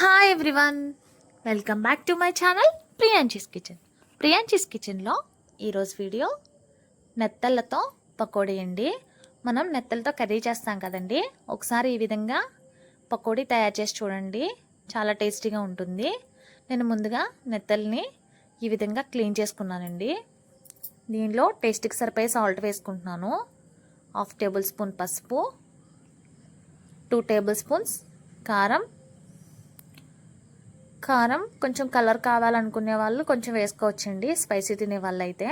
Hi everyone welcome back to my channel Priyanchi's kitchen Priyanchi's కిచెన్లో ఈరోజు video నెత్తళ్ళతో pakodi అండి. మనం నెత్తలతో కర్రీ చేస్తాం కదండి. ఒకసారి ఈ విధంగా పకోడీ తయారు చేసి చూడండి. చాలా టేస్టీగా ఉంటుంది. నేను ముందుగా నెత్తల్ని ఈ విధంగా క్లీన్ చేసుకున్నానండి. దీనిలో టేస్ట్కి సరిపోయే సాల్ట్ వేసుకుంటున్నాను. హాఫ్ టేబుల్ స్పూన్ పసుపు టూ టేబుల్ స్పూన్స్ కారం కారం కొంచెం కలర్ కావాలనుకునే వాళ్ళు కొంచెం వేసుకోవచ్చండి స్పైసీ తినే వాళ్ళు అయితే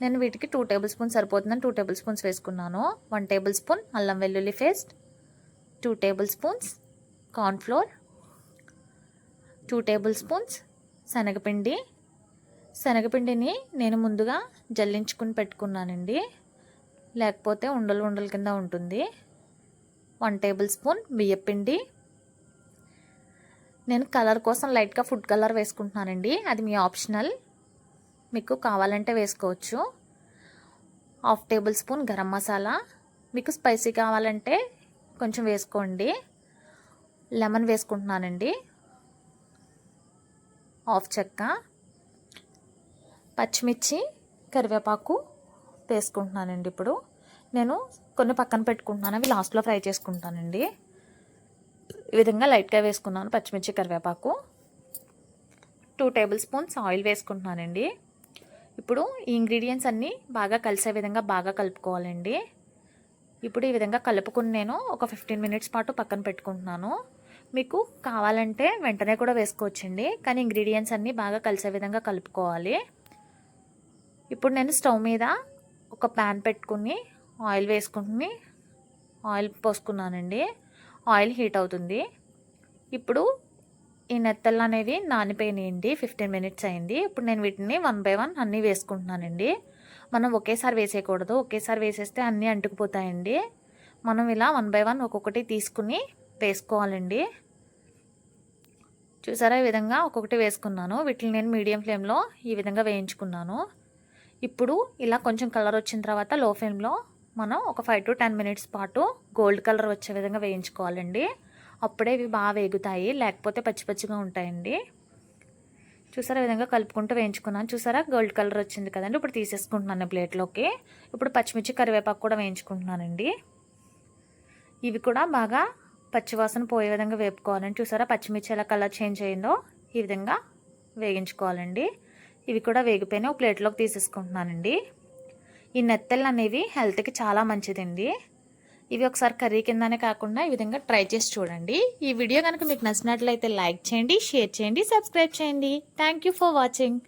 నేను వీటికి టూ టేబుల్ స్పూన్స్ సరిపోతుందని టూ టేబుల్ స్పూన్స్ వేసుకున్నాను. వన్ టేబుల్ స్పూన్ అల్లం వెల్లుల్లి paste two tablespoons cornflour two tablespoons శనగపిండి. శనగపిండిని నేను ముందుగా జల్లించుకుని పెట్టుకున్నానండి. లేకపోతే ఉండలు ఉండల కింద ఉంటుంది. వన్ టేబుల్ స్పూన్ బియ్యపిండి నేను కలర్ కోసం లైట్గా ఫుడ్ కలర్ వేసుకుంటున్నానండి. అది మీ ఆప్షనల్. మీకు కావాలంటే వేసుకోవచ్చు. Half tablespoon garam masala. మీకు స్పైసీ కావాలంటే కొంచెం వేసుకోండి. లెమన్ వేసుకుంటున్నానండి. హాఫ్ చెక్క. పచ్చిమిర్చి కరివేపాకు వేసుకుంటున్నానండి ఇప్పుడు. నేను కొన్ని పక్కన పెట్టుకుంటున్నాను. అవి లాస్ట్లో ఫ్రై చేసుకుంటానండి. ఈ విధంగా లైట్గా వేసుకున్నాను పచ్చిమిర్చి కరివేపాకు. టూ టేబుల్ స్పూన్స్ ఆయిల్ వేసుకుంటున్నానండి. ఇప్పుడు ఈ ఇంగ్రీడియంట్స్ అన్నీ బాగా కలిసే విధంగా బాగా కలుపుకోవాలండి. ఇప్పుడు ఈ విధంగా కలుపుకుని నేను ఒక ఫిఫ్టీన్ మినిట్స్ పాటు పక్కన పెట్టుకుంటున్నాను. మీకు కావాలంటే వెంటనే కూడా వేసుకోవచ్చండి కానీ ఇంగ్రీడియంట్స్ అన్నీ బాగా కలిసే విధంగా కలుపుకోవాలి. ఇప్పుడు నేను స్టవ్ మీద ఒక ప్యాన్ పెట్టుకుని ఆయిల్ వేసుకుని ఆయిల్ పోసుకున్నానండి. ఆయిల్ హీట్ అవుతుంది. ఇప్పుడు ఈ నెత్తళ్ళు అనేవి నానిపోయినాయండి. ఫిఫ్టీన్ మినిట్స్ అయింది. ఇప్పుడు నేను వీటిని వన్ బై వన్ అన్నీ వేసుకుంటున్నానండి. మనం ఒకేసారి వేసేయకూడదు. ఒకేసారి వేసేస్తే అన్నీ అంటుకుపోతాయండి. మనం ఇలా వన్ బై వన్ ఒక్కొక్కటి తీసుకుని వేసుకోవాలండి. చూసారా ఈ విధంగా ఒక్కొక్కటి వేసుకున్నాను. వీటిని నేను మీడియం ఫ్లేమ్లో ఈ విధంగా వేయించుకున్నాను. ఇప్పుడు ఇలా కొంచెం కలర్ వచ్చిన తర్వాత లో ఫ్లేమ్లో మనం ఒక ఫైవ్ టు టెన్ మినిట్స్ పాటు గోల్డ్ కలర్ వచ్చే విధంగా వేయించుకోవాలండి. అప్పుడే ఇవి బాగా వేగుతాయి లేకపోతే పచ్చి పచ్చిగా ఉంటాయండి. చూసారా విధంగా కలుపుకుంటూ వేయించుకున్నాను. చూసారా గోల్డ్ కలర్ వచ్చింది కదండి ఇప్పుడు తీసేసుకుంటున్నాను ప్లేట్లోకి ఇప్పుడు పచ్చిమిర్చి కరివేపాకు కూడా వేయించుకుంటున్నానండి. ఇవి కూడా బాగా పచ్చివాసన పోయే విధంగా వేపుకోవాలండి. చూసారా పచ్చిమిర్చి ఎలా కలర్ చేంజ్ అయిందో ఈ విధంగా వేగించుకోవాలండి ఇవి కూడా వేగిపోయినా ఒక ప్లేట్లోకి తీసేసుకుంటున్నానండి. ఈ నెత్తళ్ళు అనేవి హెల్త్కి చాలా మంచిదండి. ఇవి ఒకసారి కర్రీ కిందనే కాకుండా ఈ విధంగా ట్రై చేసి చూడండి. ఈ వీడియో కనుక మీకు నచ్చినట్లయితే లైక్ చేయండి షేర్ చేయండి సబ్స్క్రైబ్ చేయండి. Thank for watching.